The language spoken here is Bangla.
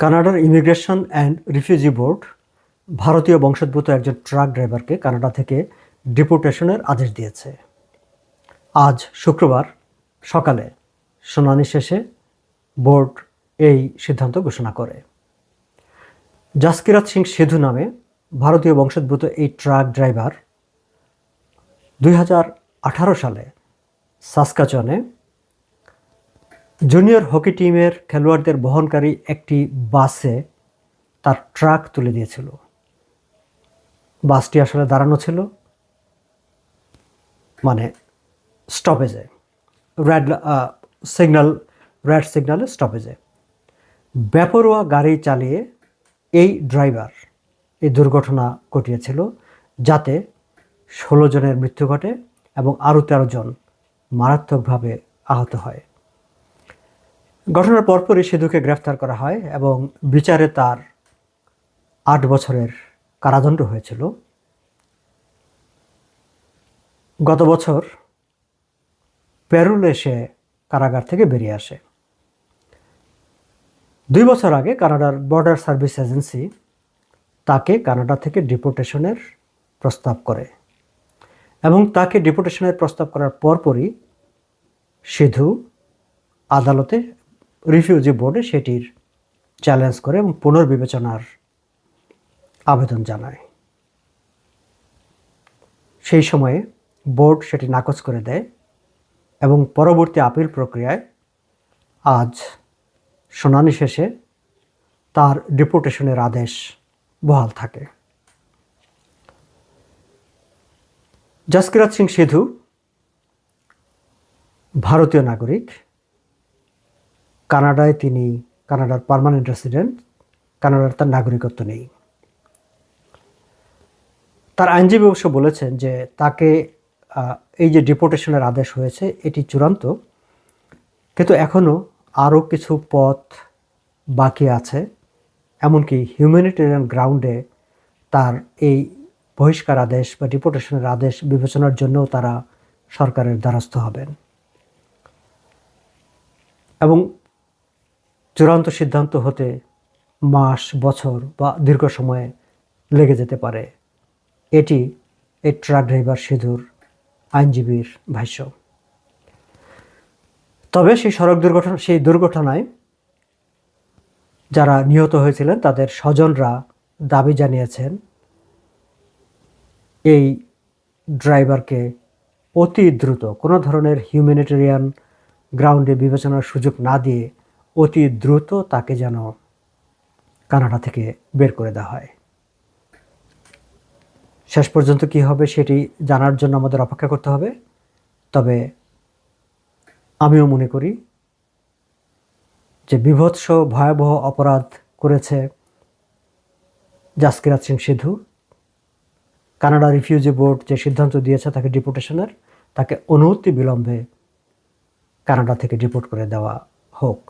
কানাডার ইমিগ্রেশন অ্যান্ড রিফিউজি বোর্ড ভারতীয় বংশোদ্ভূত একজন ট্রাক ড্রাইভারকে কানাডা থেকে ডিপোর্টেশনের আদেশ দিয়েছে। আজ শুক্রবার সকালে শুনানি শেষে বোর্ড এই সিদ্ধান্ত ঘোষণা করে। জাসকিরাত সিং সিধু নামে ভারতীয় বংশোদ্ভূত এই ট্রাক ড্রাইভার দুই হাজার আঠারো সালে সাসকাচনে জুনিয়র হকি টিমের খেলোয়াড়দের বহনকারী একটি বাসে তার ট্রাক তুলে দিয়েছিল। বাসটি আসলে দাঁড়ানো ছিল মানে স্টপেজে রেড সিগন্যাল রেড সিগন্যালে স্টপেজে বেপরোয়া গাড়ি চালিয়ে এই ড্রাইভার এই দুর্ঘটনা ঘটিয়েছিল, যাতে ষোলো জনের মৃত্যু ঘটে এবং আরও তেরো জন মারাত্মকভাবে আহত হয়। ঘটনার পরপরই সিধুকে গ্রেফতার করা হয় এবং বিচারে তার আট বছরের কারাদণ্ড হয়েছিল। গত বছর প্যারুলে সে কারাগার থেকে বেরিয়ে আসে। দুই বছর আগে কানাডার বর্ডার সার্ভিস এজেন্সি তাকে কানাডা থেকে ডিপোর্টেশনের প্রস্তাব করে এবং তাকে ডিপোর্টেশনের প্রস্তাব করার পরপরই সিধু আদালতে রিফিউজি বোর্ডে সেটির চ্যালেঞ্জ করে এবং পুনর্বিবেচনার আবেদন জানায়। সেই সময়ে বোর্ড সেটি নাকচ করে দেয় এবং পরবর্তী আপিল প্রক্রিয়ায় আজ শুনানি শেষে তার ডিপোর্টেশনের আদেশ বহাল থাকে। জাসকিরাত সিং সিধু ভারতীয় নাগরিক। কানাডায় তিনি, কানাডার পারমানেন্ট রেসিডেন্ট, কানাডার তার নাগরিকত্ব নেই। তার আইনজীবী অবশ্য বলেছেন যে তাকে এই যে ডিপোর্টেশনের আদেশ হয়েছে, এটি চূড়ান্ত। কিন্তু এখনও আরও কিছু পথ বাকি আছে, এমনকি হিউম্যানিটেরিয়ান গ্রাউন্ডে তার এই বহিষ্কার আদেশ বা ডিপোর্টেশনের আদেশ বিবেচনার জন্যও তারা সরকারের দ্বারস্থ হবেন। এবং চূড়ান্ত সিদ্ধান্ত হতে মাস, বছর বা দীর্ঘ সময়ে লেগে যেতে পারে। এটি এই ট্রাক ড্রাইভার সিধুর আইনজীবীর ভাষ্য। তবে সেই সড়ক দুর্ঘটনা, সেই দুর্ঘটনায় যারা নিহত হয়েছিলেন, তাদের স্বজনরা দাবি জানিয়েছেন, এই ড্রাইভারকে অতি দ্রুত কোনো ধরনের হিউম্যানিটেরিয়ান গ্রাউন্ডে বিবেচনার সুযোগ না দিয়ে অতি দ্রুত তাকে যেন কানাডা থেকে বের করে দেওয়া হয়। শেষ পর্যন্ত কি হবে সেটি জানার জন্য আমাদের অপেক্ষা করতে হবে। তবে আমিও মনে করি যে বিভৎস ভয়াবহ অপরাধ করেছে Jaskirat Singh Sidhu. Canada refugee board যে সিদ্ধান্ত দিয়েছে তাকে ডিপোর্টেশনের তাকে অনুমতি বিলম্বে কানাডা থেকে ডিপোর্ট করে দেওয়া হোক।